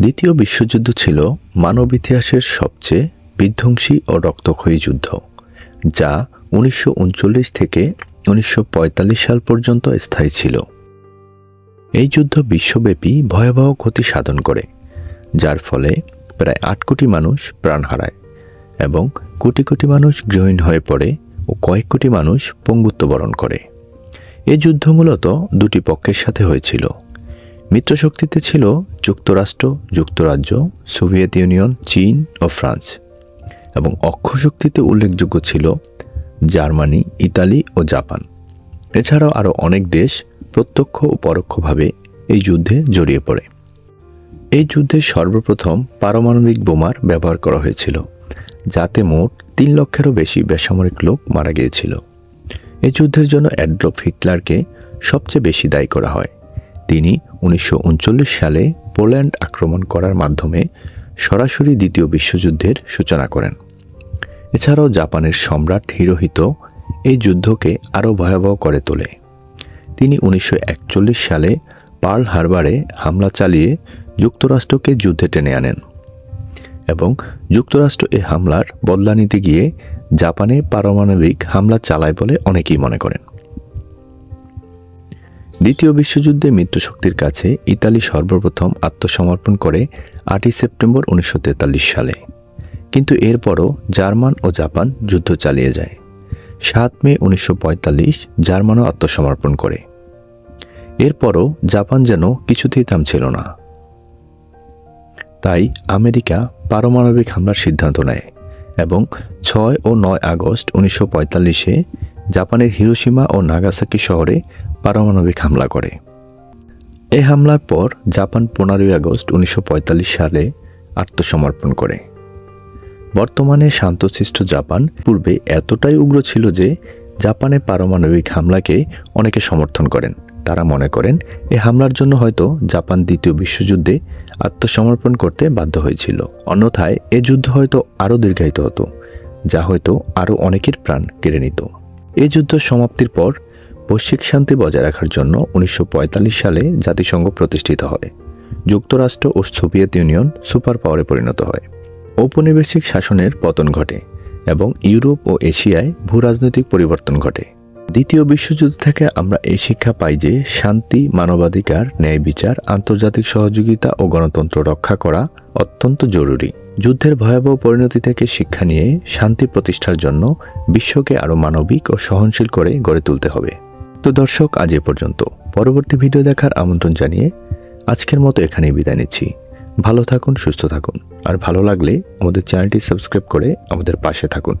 দ্বিতীয় বিশ্বযুদ্ধ ছিল মানব ইতিহাসের সবচেয়ে বিধ্বংসী ও রক্তক্ষয়ী যুদ্ধ, যা উনিশশো উনচল্লিশ থেকে উনিশশো পঁয়তাল্লিশ সাল পর্যন্ত স্থায়ী ছিল। এই যুদ্ধ বিশ্বব্যাপী ভয়াবহ ক্ষতি সাধন করে, যার ফলে প্রায় আট কোটি মানুষ প্রাণ হারায় এবং কোটি কোটি মানুষ গৃহহীন হয়ে পড়ে ও কয়েক কোটি মানুষ পঙ্গুত্ব বরণ করে। এই যুদ্ধ মূলত দুটি পক্ষের সাথে হয়েছিল। মিত্রশক্তিতে ছিল যুক্তরাষ্ট্র, যুক্তরাজ্য, সোভিয়েত ইউনিয়ন, চীন ও ফ্রান্স এবং অক্ষশক্তিতে উল্লেখযোগ্য ছিল জার্মানি, ইতালি ও জাপান। এছাড়াও আরও অনেক দেশ প্রত্যক্ষ ও পরোক্ষভাবে এই যুদ্ধে জড়িয়ে পড়ে। এই যুদ্ধে সর্বপ্রথম পারমাণবিক বোমার ব্যবহার করা হয়েছিল, যাতে মোট তিন লক্ষেরও বেশি বেসামরিক লোক মারা গিয়েছিল। এই যুদ্ধের জন্য অ্যাডলফ হিটলারকে সবচেয়ে বেশি দায়ী করা হয়। তিনি উনিশশো উনচল্লিশ সালে পোল্যান্ড আক্রমণ করার মাধ্যমে সরাসরি দ্বিতীয় বিশ্বযুদ্ধের সূচনা করেন। এছাড়াও জাপানের সম্রাট হিরোহিত এই যুদ্ধকে আরও ভয়াবহ করে তোলে। তিনি উনিশশো একচল্লিশ সালে পার্ল হারবারে হামলা চালিয়ে যুক্তরাষ্ট্রকে যুদ্ধে টেনে আনেন এবং যুক্তরাষ্ট্র এ হামলার বদলা নিতে গিয়ে জাপানে পারমাণবিক হামলা চালায় বলে অনেকেই মনে করেন। দ্বিতীয় বিশ্বযুদ্ধে মিত্রশক্তির কাছে ইতালি সর্বপ্রথম আত্মসমর্পণ করে আটই সেপ্টেম্বর উনিশশো তেতাল্লিশ সালে। কিন্তু এরপরও জার্মান ও জাপান যুদ্ধ চালিয়ে যায়। সাত মে উনিশশো জার্মানও আত্মসমর্পণ করে। এরপরও জাপান যেন কিছুতেই থামছিল না। তাই আমেরিকা পারমাণবিক হামলার সিদ্ধান্ত নেয় এবং ছয় ও নয় আগস্ট উনিশশো পঁয়তাল্লিশে জাপানের হিরোসীমা ও নাগাসাকি শহরে পারমাণবিক হামলা করে। এ হামলার পর জাপান পনেরোই আগস্ট উনিশশো পঁয়তাল্লিশ সালে আত্মসমর্পণ করে। বর্তমানে শান্তশিষ্ট জাপান পূর্বে এতটাই উগ্র ছিল যে জাপানে পারমাণবিক হামলাকে অনেকে সমর্থন করেন। তারা মনে করেন এ হামলার জন্য হয়তো জাপান দ্বিতীয় বিশ্বযুদ্ধে আত্মসমর্পণ করতে বাধ্য হয়েছিল। অন্যথায় এ যুদ্ধ হয়তো আরও দীর্ঘায়িত হতো, যা হয়তো আরও অনেকের প্রাণ কেড়ে নিত। এই যুদ্ধ সমাপ্তির পর বৈশ্বিক শান্তি বজায় রাখার জন্য উনিশশো পঁয়তাল্লিশ সালে জাতিসংঘ প্রতিষ্ঠিত হয়। যুক্তরাষ্ট্র ও সোভিয়েত ইউনিয়ন সুপার পাওয়ারে পরিণত হয়। ঔপনিবেশিক শাসনের পতন ঘটে এবং ইউরোপ ও এশিয়ায় ভূরাজনৈতিক পরিবর্তন ঘটে। দ্বিতীয় বিশ্বযুদ্ধ থেকে আমরা এই শিক্ষা পাই যে শান্তি, মানবাধিকার, ন্যায় বিচার, আন্তর্জাতিক সহযোগিতা ও গণতন্ত্র রক্ষা করা অত্যন্ত জরুরি। যুদ্ধের ভয়াবহ পরিণতি থেকে শিক্ষা নিয়ে শান্তি প্রতিষ্ঠার জন্য বিশ্বকে আরও মানবিক ও সহনশীল করে গড়ে তুলতে হবে। তো দর্শক, আজ এ পর্যন্ত। পরবর্তী ভিডিও দেখার আমন্ত্রণ জানিয়ে আজকের মতো এখানেই বিদায় নিচ্ছি। ভালো থাকুন, সুস্থ থাকুন। আর ভালো লাগলে আমাদের চ্যানেলটি সাবস্ক্রাইব করে আমাদের পাশে থাকুন।